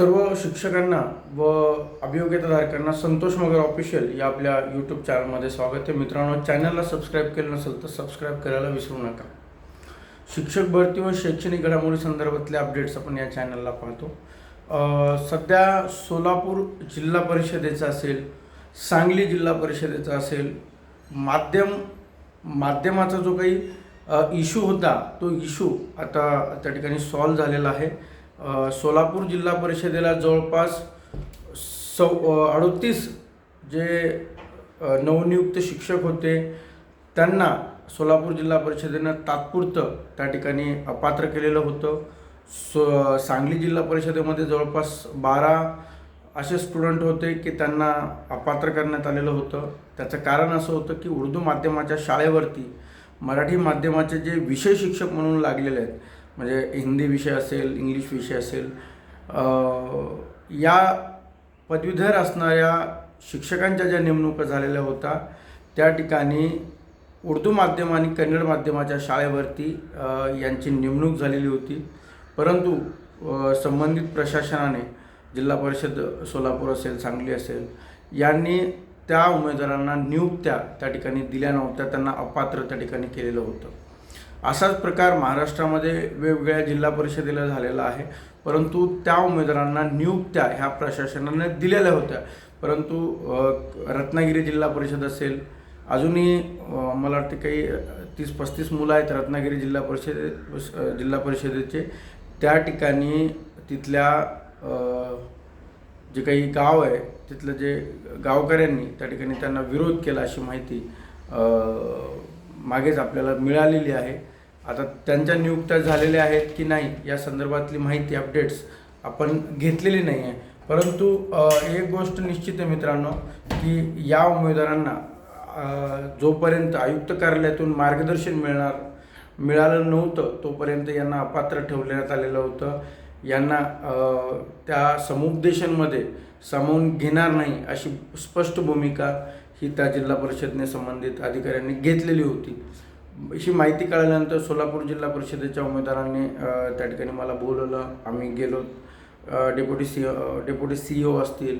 सर्व शिक्षकांना व अभियोग्यताधारकांना संतोष मगर ऑफिशियल या आपल्या यूट्यूब चॅनलमध्ये स्वागत आहे. मित्रांनो चॅनलला सबस्क्राईब केलं नसेल तर सबस्क्राईब करायला विसरू नका. शिक्षक भरती व शैक्षणिक घडामोडी संदर्भातले अपडेट्स आपण या चॅनलला पाहतो. सध्या सोलापूर जिल्हा परिषदेचा असेल सांगली जिल्हा परिषदेचा असेल माध्यम माध्यमाचा जो काही इशू होता तो इशू आता त्या ठिकाणी सॉल्व झालेला आहे. सोलापूर जिल्हा परिषदेला जवळपास सौ अडतीस जे नवनियुक्त शिक्षक होते त्यांना सोलापूर जिल्हा परिषदेनं तात्पुरतं त्या ठिकाणी अपात्र केलेलं होतं. सो सांगली जिल्हा परिषदेमध्ये जवळपास बारा असे स्टुडंट होते की त्यांना अपात्र करण्यात आलेलं होतं. त्याचं कारण असं होतं की उर्दू माध्यमाच्या शाळेवरती मराठी माध्यमाचे जे विषय शिक्षक म्हणून लागलेले आहेत म्हणजे हिंदी विषय असेल इंग्लिश विषय असेल या पदवीधर असणाऱ्या शिक्षकांच्या ज्या नेमणुका झालेल्या होता त्या ठिकाणी उर्दू माध्यम आणि कन्नड माध्यमाच्या शाळेवरती यांची नेमणूक झालेली होती. परंतु संबंधित प्रशासनाने जिल्हा परिषद सोलापूर असेल सांगली असेल यांनी त्या उमेदवारांना नियुक्त्या त्या ठिकाणी दिल्या नव्हत्या त्यांना अपात्र त्या ठिकाणी केलेलं होतं. असाच प्रकार महाराष्ट्रामध्ये वेगवेगळ्या जिल्हा परिषदेला झालेला आहे. परंतु त्या उमेदवारांना नियुक्त्या ह्या प्रशासनाने दिलेल्या होत्या. परंतु रत्नागिरी जिल्हा परिषद असेल अजूनही मला वाटते काही तीस पस्तीस मुलं आहेत रत्नागिरी जिल्हा परिषदे जिल्हा परिषदेचे. त्या ठिकाणी तिथल्या जे काही गाव आहे तिथलं जे गावकऱ्यांनी त्या ठिकाणी त्यांना विरोध केला अशी माहिती मागेच आपल्याला मिळालेली आहे. आता त्यांच्या नियुक्त्या झालेल्या आहेत की नाही या संदर्भातली माहिती अपडेट्स आपण घेतलेली नाही आहे. परंतु एक गोष्ट निश्चित आहे मित्रांनो की या उमेदवारांना जोपर्यंत आयुक्त कार्यालयातून मार्गदर्शन मिळणार मिळालं नव्हतं तोपर्यंत यांना अपात्र ठेवण्यात आलेलं होतं. यांना त्या समुपदेशनमध्ये सामावून घेणार नाही अशी स्पष्ट भूमिका ही त्या जिल्हा परिषदने संबंधित अधिकाऱ्यांनी घेतलेली होती. अशी माहिती कळाल्यानंतर सोलापूर जिल्हा परिषदेच्या उमेदवारांनी त्या ठिकाणी मला बोलवलं. आम्ही गेलो. Deputy C deputy C O असतील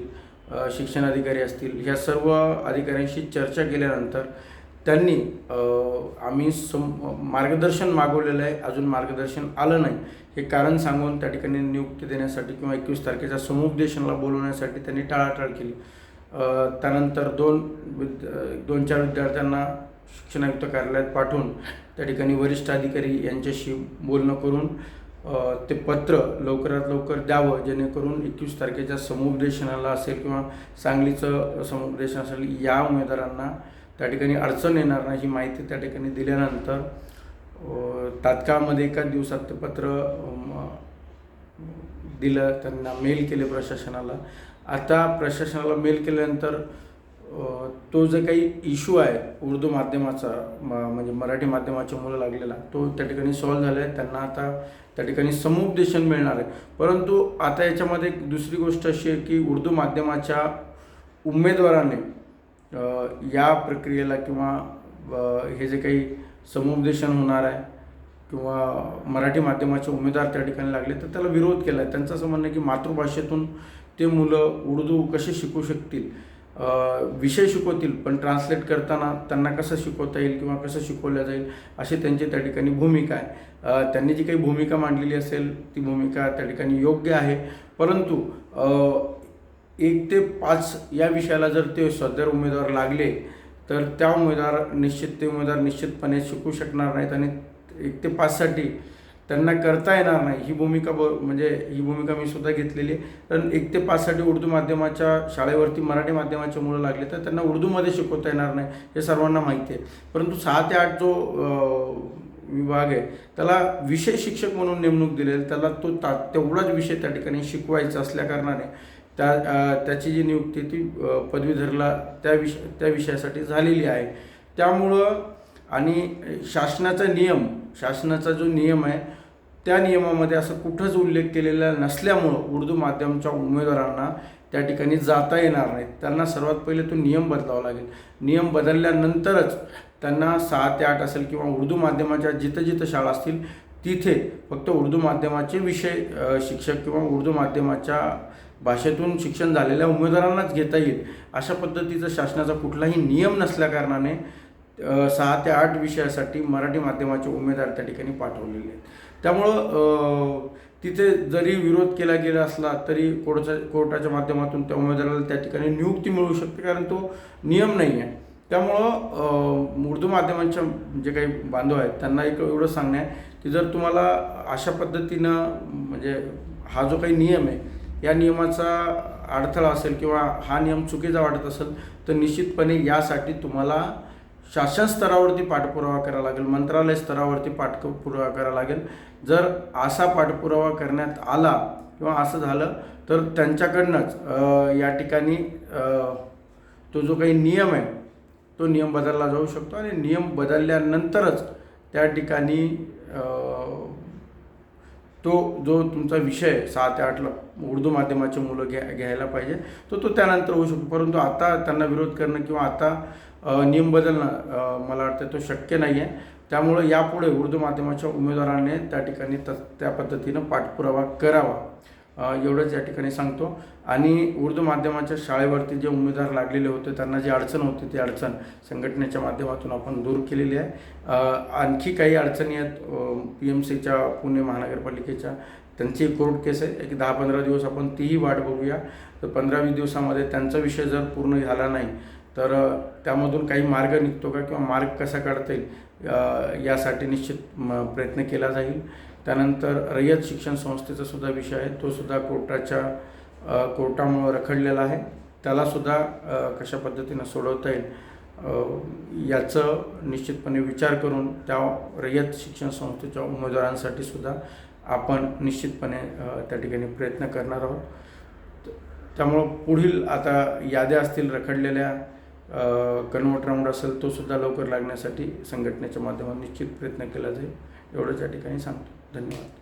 शिक्षण अधिकारी असतील ह्या सर्व अधिकाऱ्यांशी चर्चा केल्यानंतर त्यांनी आम्ही सम मार्गदर्शन मागवलेलं आहे. अजून मार्गदर्शन आलं नाही. हे कारण सांगून त्या ठिकाणी नियुक्ती देण्यासाठी किंवा एकवीस तारखेच्या समुपदेशनाला बोलवण्यासाठी त्यांनी टाळाटाळ केली. त्यानंतर दोन विद दोन चार विद्यार्थ्यांना शिक्षणायुक्त कार्यालयात पाठवून त्या ठिकाणी वरिष्ठ अधिकारी यांच्याशी बोलणं करून ते पत्र लवकरात लवकर द्यावं जेणेकरून एकवीस तारखेच्या समुपदेशनाला असेल किंवा सांगलीचं समुपदेशन असेल या उमेदवारांना त्या ठिकाणी अडचण येणार नाही ही माहिती त्या ठिकाणी दिल्यानंतर तात्काळमध्ये एका दिवसात ते पत्र दिलं त्यांना मेल केले प्रशासनाला. आता प्रशासनाला मेल केल्यानंतर तो जो काही इशू आहे उर्दू माध्यमाचा म्हणजे मराठी माध्यमाच्या मुलं लागलेला तो त्या ठिकाणी सॉल्व्ह झाला आहे त्यांना आता त्या ठिकाणी समुपदेशन मिळणार आहे. परंतु आता याच्यामध्ये एक दुसरी गोष्ट अशी आहे की उर्दू माध्यमाच्या उमेदवाराने या प्रक्रियेला किंवा हे जे काही समुपदेशन होणार आहे किंवा मराठी माध्यमाचे उमेदवार त्या ठिकाणी लागले तर त्याला विरोध केला आहे त्यांचं असं म्हणणं आहे की मातृभाषेतून ते मुलं उर्दू कसे शिकू शकतील? विषय शिकवतील पण ट्रान्सलेट करताना त्यांना कसं शिकवता येईल किंवा कसं शिकवलं जाईल अशी त्यांची त्या ठिकाणी भूमिका आहे. त्यांनी जी काही भूमिका मांडलेली असेल ती भूमिका त्या ठिकाणी योग्य आहे. परंतु एक ते पाच या विषयाला जर ते सदर उमेदवार लागले तर त्या उमेदवार निश्चित ते उमेदवार निश्चितपणे शिकू शकणार नाहीत आणि एक ते पाचसाठी त्यांना करता येणार नाही. ही भूमिका ब म्हणजे ही भूमिका मी सुद्धा घेतलेली आहे. कारण एक ते पाचसाठी उर्दू माध्यमाच्या शाळेवरती मराठी माध्यमाच्या मुलं लागले तर त्यांना उर्दूमध्ये शिकवता येणार नाही हे सर्वांना माहिती आहे. परंतु सहा ते आठ जो विभाग आहे त्याला विषय शिक्षक म्हणून नेमणूक दिलेली त्याला तो ता तेवढाच विषय त्या ठिकाणी शिकवायचा असल्याकारणाने त्या त्याची जी नियुक्ती ती पदवीधरला त्या विष त्या विषयासाठी झालेली आहे. त्यामुळं आणि शासनाचा नियम शासनाचा जो नियम आहे त्या नियमामध्ये असं कुठंच उल्लेख केलेला नसल्यामुळं उर्दू माध्यमच्या उमेदवारांना त्या ठिकाणी जाता येणार नाही. त्यांना सर्वात पहिले तो नियम बदलावा लागेल. नियम बदलल्यानंतरच त्यांना सहा ते आठ असेल किंवा उर्दू माध्यमाच्या जिथं जिथं शाळा असतील तिथे फक्त उर्दू माध्यमाचे विषय शिक्षक किंवा उर्दू माध्यमाच्या भाषेतून शिक्षण झालेल्या उमेदवारांनाच घेता येईल. अशा पद्धतीचा शासनाचा कुठलाही नियम नसल्याकारणाने सहा ते आठ विषयासाठी मराठी माध्यमाचे उमेदवार त्या ठिकाणी पाठवलेले आहेत. त्यामुळं तिथे जरी विरोध केला गेला असला तरी कोर्टाच्या कोर्टाच्या माध्यमातून त्या उमेदवाराला त्या ठिकाणी नियुक्ती मिळू शकते कारण तो नियम नाही आहे त्यामुळं उर्दू माध्यमांच्या जे काही बांधव आहेत त्यांना एक एवढं सांगणं आहे की जर तुम्हाला अशा पद्धतीनं म्हणजे हा जो काही नियम आहे या नियमाचा अडथळा असेल किंवा हा नियम चुकीचा वाटत असेल तर निश्चितपणे यासाठी तुम्हाला शासन स्तरावरती पाठपुरावा करावा लागेल मंत्रालय स्तरावरती पाठपुरावा करावा लागेल. जर असा पाठपुरावा करण्यात आला किंवा असं झालं तर त्यांच्याकडनंच या ठिकाणी तो जो काही नियम आहे तो नियम बदलला जाऊ शकतो आणि नियम बदलल्यानंतरच त्या ठिकाणी तो जो तुमचा विषय सहा ते आठला उर्दू माध्यमाचे मुलं घ्या घ्यायला पाहिजे तो तो त्यानंतर होऊ शकतो. परंतु आता त्यांना विरोध करणं किंवा आता नियम बदलणं मला वाटतं तो शक्य नाही आहे त्यामुळं यापुढे उर्दू माध्यमाच्या उमेदवाराने त्या ठिकाणी त त्या पद्धतीनं पाठपुरावा करावा. एवढंच या ठिकाणी सांगतो. आणि उर्दू माध्यमाच्या शाळेवरती जे उमेदवार लागलेले होते त्यांना जी अडचण होती ती अडचण संघटनेच्या माध्यमातून आपण दूर केलेली आहे. आणखी काही अडचणी आहेत पी एम सीच्या पुणे महानगरपालिकेच्या त्यांची कोर्ट केस आहे. एक दहा पंधरा दिवस आपण तीही वाट बघूया. तर पंधरावीस दिवसामध्ये त्यांचा विषय जर पूर्ण झाला नाही तर त्यामधून काही मार्ग निघतो का किंवा मार्ग कसा काढता येईल यासाठी निश्चित म, प्रयत्न केला जाईल. त्यानंतर रयत शिक्षण संस्थेचा सुद्धा विषय आहे. तो सुद्धा कोर्टाच्या कोर्टामुळं रखडलेला आहे. त्यालासुद्धा कशा पद्धतीनं सोडवता येईल याचं निश्चितपणे विचार करून त्या रयत शिक्षण संस्थेच्या उमेदवारांसाठी सुद्धा आपण निश्चितपणे त्या ठिकाणी प्रयत्न करणार आहोत. त्यामुळं पुढील आता याद्या असतील रखडलेल्या कन्वर्ट राऊंड असेल तो सुद्धा लवकर लागण्यासाठी संघटनेच्या माध्यमातून निश्चित प्रयत्न केला जाईल. एवढंच या ठिकाणी सांगतो. धन्यवाद.